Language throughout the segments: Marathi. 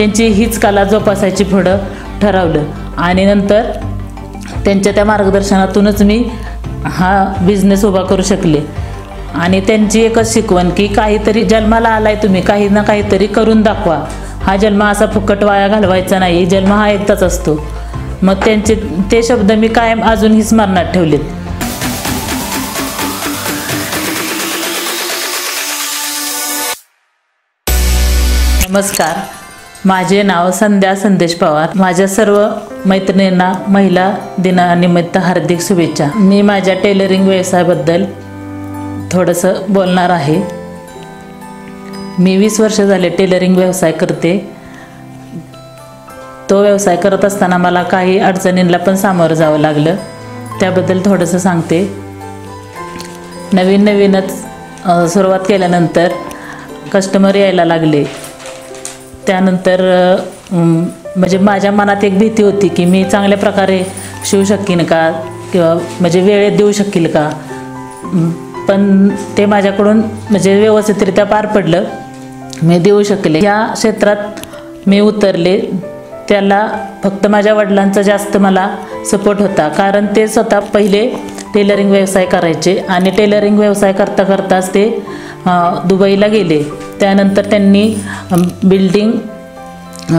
त्यांची हीच कला जोपासायची पुढं ठरवलं. आणि नंतर त्यांच्या त्या मार्गदर्शनातूनच मी हा बिझनेस उभा करू शकले. आणि त्यांची एकच शिकवण की काहीतरी जन्माला आलाय तुम्ही काही ना काहीतरी करून दाखवा. हा जन्म असा फुकट वाया घालवायचा नाही जन्म हा एकदाच असतो. मग त्यांचे ते शब्द मी कायम अजूनही स्मरणात ठेवलेत. नमस्कार. माझे नाव संध्या संदेश पवार. माझ्या सर्व मैत्रिणींना महिला दिनानिमित्त हार्दिक शुभेच्छा. मी माझ्या टेलरिंग व्यवसायाबद्दल थोडंसं बोलणार आहे. मी वीस वर्ष झाले टेलरिंग व्यवसाय करते. तो व्यवसाय करत असताना मला काही अडचणींना पण सामोरं जावं लागलं. त्याबद्दल थोडंसं सांगते. नवीन नवीनच सुरुवात केल्यानंतर कस्टमर यायला लागले. त्यानंतर म्हणजे माझ्या मनात एक भीती होती की मी चांगल्या प्रकारे शिवू शकेन का? किंवा म्हणजे वेळेत देऊ शकेल का? पण ते माझ्याकडून म्हणजे व्यवस्थितरित्या पार पडलं. मी देऊ शकले. या क्षेत्रात मी उतरले. त्याला फक्त माझ्या वडिलांचा जास्त मला सपोर्ट होता. कारण ते स्वतः पहिले टेलरिंग व्यवसाय करायचे आणि टेलरिंग व्यवसाय करता करताच ते दुबईला गेले. त्यानंतर त्यांनी बिल्डिंग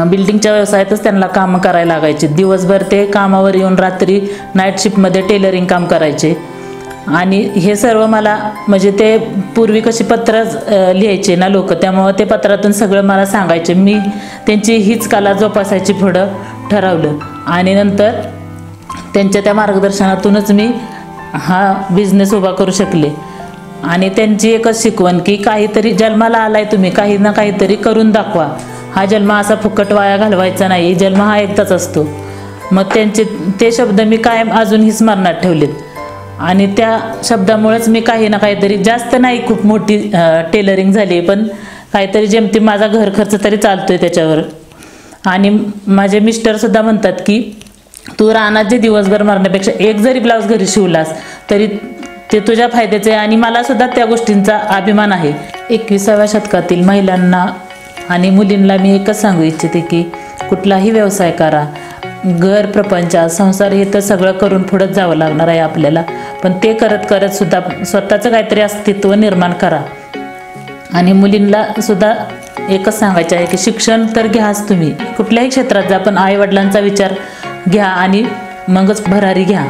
बिल्डिंगच्या व्यवसायातच त्यांना कामं करायला लागायचे. दिवसभर ते कामावर येऊन रात्री नाईट शिफ्टमध्ये टेलरिंग काम करायचे. आणि हे सर्व मला म्हणजे ते पूर्वी कशी पत्र लिहायचे ना लोक त्यामुळं ते पत्रातून सगळं मला सांगायचे. मी त्यांची हीच कला जोपासायची पुढं ठरवलं. आणि नंतर त्यांच्या त्या मार्गदर्शनातूनच मी हा बिझनेस उभा करू शकले. आणि त्यांची एकच शिकवण की काहीतरी जन्माला आलाय तुम्ही काही ना काहीतरी करून दाखवा. हा जन्म असा फुकट वाया घालवायचा नाही जन्म हा एकदाच असतो. मग त्यांचे ते शब्द मी कायम अजूनही स्मरणात ठेवलेत. आणि त्या शब्दामुळेच मी काही ना काहीतरी जास्त नाही खूप मोठी टेलरिंग झाली पण काहीतरी जेमतेम माझा घर खर्च तरी चालतोय त्याच्यावर. आणि माझे मिस्टरसुद्धा म्हणतात की तू रानात जे दिवसभर मारण्यापेक्षा एक जरी ब्लाऊज घरी शिवलास तरी ते तुझ्या फायद्याचे आहे आणि मला सुद्धा त्या गोष्टींचा अभिमान आहे. एकविसाव्या शतकातील महिलांना आणि मुलींना मी एकच सांगू इच्छिते की कुठलाही व्यवसाय करा. घर प्रपंच संसार हे तर सगळं करून पुढंच जावं लागणार आहे आपल्याला. पण ते करत करत सुद्धा स्वतःचं काहीतरी अस्तित्व निर्माण करा. आणि मुलींना सुद्धा एकच सांगायचं आहे की शिक्षण तर घ्याच तुम्ही. कुठल्याही क्षेत्रात जा पण आईवडिलांचा विचार घ्या आणि मगच भरारी घ्या.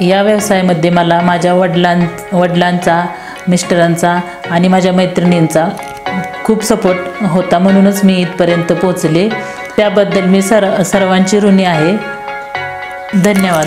या व्यवसायामध्ये मला माझ्या वडिलां वडिलांचा मिस्टरांचा आणि माझ्या मैत्रिणींचा खूप सपोर्ट होता म्हणूनच मी इथपर्यंत पोचले त्याबद्दल मी सर सर्वांची ऋणी आहे. धन्यवाद.